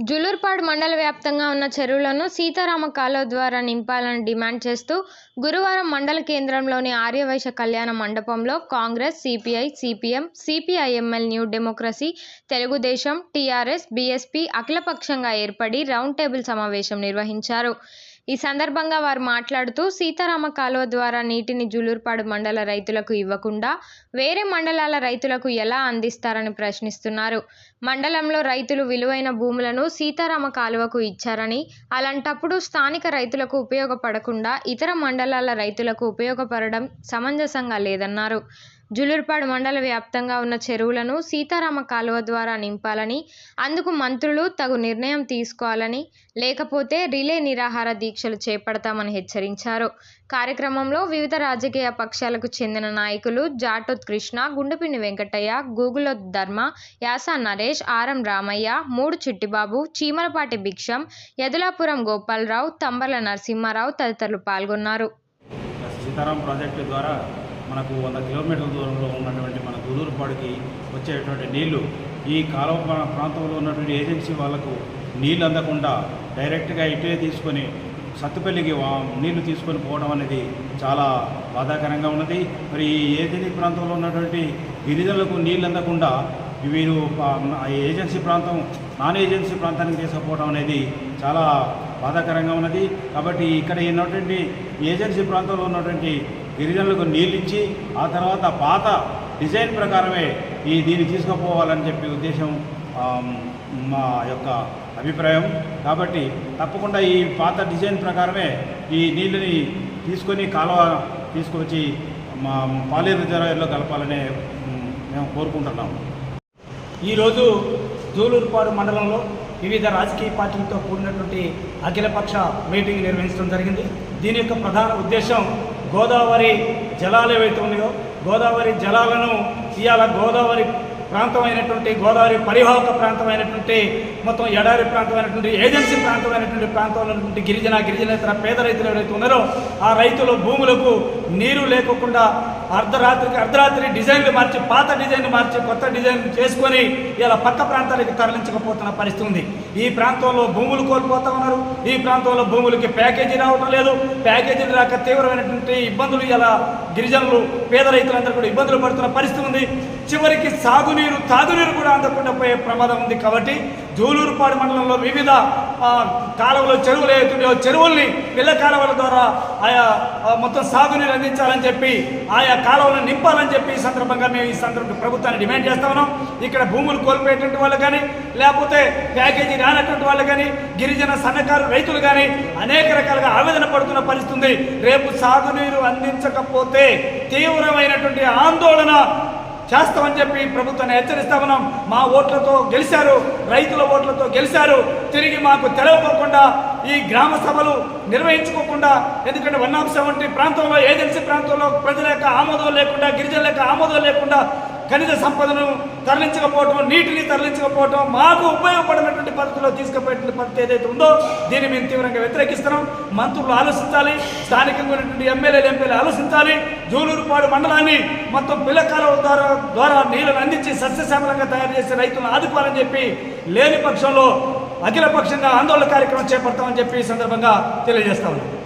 జులూర్పాడు మండల వ్యాప్తంగా ఉన్న చెరువులను సీతారామ కాలువ ద్వారా నింపాలని డిమాండ్ చేస్తూ గురువారం మండల కేంద్రంలోని ఆర్యవైశ్య కళ్యాణ మండపంలో Congress CPI CPM CPIML new democracy Telugu Desam TRS BSP అఖిలపక్షంగా ఏర్పడి రౌండ్ టేబుల్ సమావేశం నిర్వహించారు. ఈ సందర్భంగా వారు మాట్లాడుతూ సీతారామ కాలువ ద్వారా నీటిని జులూర్పాడు మండల రైతులకు ఇవ్వకుండా వేరే మండలాల రైతులకు ఎలా అందిస్తారని ప్రశ్నిస్తున్నారు. మండలంలో రైతులు విలువైన భూములను సీతారామ కాలువకు ఇచ్చారని అలాంటప్పుడు స్థానిక రైతులకు ఉపయోగపడకుండా ఇతర మండలాల రైతులకు ఉపయోగపడడం సమంజసంగా లేదన్నారు. జులూర్పాడు మండల వ్యాప్తంగా ఉన్న చెరువులను సీతారామ కాలువ ద్వారా నింపాలని అందుకు మంత్రులు తగు నిర్ణయం తీసుకోవాలని లేకపోతే రిలే నిరాహార దీక్షలు చేపడతామని హెచ్చరించారు. కార్యక్రమంలో వివిధ రాజకీయ పక్షాలకు చెందిన నాయకులు జాటోత్ కృష్ణ గుండెపిండి వెంకటయ్య గూగులో ధర్మ యాస నరేష్ ఆరం రామయ్య మూడు చిట్టిబాబు చీమలపాటి భిక్షం యదులాపురం గోపాలరావు తంబర్ల నరసింహారావు తదితరులు పాల్గొన్నారు. సీతారాం ప్రాజెక్టు ద్వారా మనకు వంద కిలోమీటర్ల దూరంలో ఉన్నటువంటి మన గుదూరుపాడుకి వచ్చేటువంటి నీళ్ళు ఈ కాలువ ప్రాంతంలో ఉన్నటువంటి ఏజెన్సీ వాళ్ళకు నీళ్ళు అందకుండా డైరెక్ట్గా ఇటే తీసుకొని సత్తుపల్లికి నీళ్ళు తీసుకొని పోవడం అనేది చాలా బాధాకరంగా ఉన్నది. మరి ఈ ఏజెన్సీ ప్రాంతంలో ఉన్నటువంటి గిరిజనులకు నీళ్ళు అందకుండా వీరు ఏజెన్సీ ప్రాంతం నాన్ ఏజెన్సీ ప్రాంతానికి తీసుకుపోవడం అనేది చాలా బాధాకరంగా ఉన్నది. కాబట్టి ఇక్కడ ఉన్నటువంటి ఏజెన్సీ ప్రాంతంలో ఉన్నటువంటి గిరిజనులకు నీళ్ళు ఇచ్చి ఆ తర్వాత పాత డిజైన్ ప్రకారమే ఈ దీన్ని తీసుకుపోవాలని చెప్పి ఉద్దేశం మా యొక్క అభిప్రాయం. కాబట్టి తప్పకుండా ఈ పాత డిజైన్ ప్రకారమే ఈ నీళ్ళని తీసుకొని కాలువ తీసుకొచ్చి మా పాలేరు రిజర్వాయర్లో కలపాలనే మేము కోరుకుంటున్నాము. ఈరోజు జూలూరుపాడు మండలంలో వివిధ రాజకీయ పార్టీలతో కూడినటువంటి అఖిలపక్ష మీటింగ్ నిర్వహించడం జరిగింది. దీని యొక్క ప్రధాన ఉద్దేశం గోదావరి జలాలు ఏవైతే ఉన్నాయో గోదావరి జలాలను ఇవాళ గోదావరి ప్రాంతమైనటువంటి గోదావరి పరివాహక ప్రాంతమైనటువంటి మొత్తం ఎడారి ప్రాంతమైనటువంటి ఏజెన్సీ ప్రాంతమైనటువంటి ప్రాంతంలో గిరిజన గిరిజనేతర పేద రైతులు ఎవరైతే ఉన్నారో ఆ రైతుల భూములకు నీరు లేకుండా అర్ధరాత్రికి అర్ధరాత్రి డిజైన్లు మార్చి పాత డిజైన్లు మార్చి కొత్త డిజైన్ చేసుకొని ఇలా పక్క ప్రాంతాలకు తరలించకపోతున్న పరిస్థితి ఉంది. ఈ ప్రాంతంలో భూములు కోల్పోతా ఉన్నారు. ఈ ప్రాంతంలో భూములకి ప్యాకేజీ రావడం లేదు. ప్యాకేజీలు రాక తీవ్రమైనటువంటి ఇబ్బందులు ఇలా గిరిజనులు పేద రైతులందరూ కూడా ఇబ్బందులు పడుతున్న పరిస్థితి ఉంది. చివరికి సాగునీరు తాగునీరు కూడా అందకుండా పోయే ప్రమాదం ఉంది కాబట్టి జూలూరుపాడు మండలంలో వివిధ ఆ, కాలువలు చెరువులు ఏతున్నాయో చెరువుల్ని పిల్ల కాలువల ద్వారా ఆయా మొత్తం సాగునీరు అందించాలని చెప్పి ఆయా కాలువలను నింపాలని చెప్పి ఈ సందర్భంగా మేము ఈ సందర్భంగా ప్రభుత్వాన్ని డిమాండ్ చేస్తా ఉన్నాం. ఇక్కడ భూములు కోల్పోయేటువంటి వాళ్ళు కానీ లేకపోతే ప్యాకేజీ రానటువంటి వాళ్ళు కానీ గిరిజన సన్నకారు రైతులు కానీ అనేక రకాలుగా ఆవేదన పడుతున్న పరిస్థితి రేపు సాగునీరు అందించకపోతే తీవ్రమైనటువంటి ఆందోళన చేస్తామని చెప్పి ప్రభుత్వాన్ని హెచ్చరిస్తా ఉన్నాం. మా ఓట్లతో గెలిచారు రైతుల ఓట్లతో గెలిచారు తిరిగి మాకు తెలవకోకుండా ఈ గ్రామ సభలు నిర్వహించుకోకుండా ఎందుకంటే వన్ ఆఫ్ సెవెంటీ ప్రాంతంలో ఏజెన్సీ ప్రాంతంలో ప్రజల యొక్క ఆమోదం లేకుండా గిరిజనుల యొక్క ఆమోదం లేకుండా ఖనిజ సంపదను తరలించకపోవటం నీటిని తరలించకపోవటం మాకు ఉపయోగపడినటువంటి పద్ధతిలో తీసుకుపోయేటువంటి పద్ధతి ఏదైతే ఉందో దీన్ని మేము తీవ్రంగా వ్యతిరేకిస్తున్నాం. మంత్రులు ఆలోచించాలి స్థానికంగా ఉన్నటువంటి ఎమ్మెల్యేలు ఎంపీలు ఆలోచించాలి. జూలూరుపాడు మండలాన్ని మొత్తం పిల్లకాల ద్వారా ద్వారా నీళ్ళను అందించి సస్యశ్యామలంగా తయారు చేసే రైతులను ఆదుకోవాలని చెప్పి లేని పక్షంలో అఖిలపక్షంగా ఆందోళన కార్యక్రమం చేపడతామని చెప్పి ఈ సందర్భంగా తెలియజేస్తా ఉన్నాం.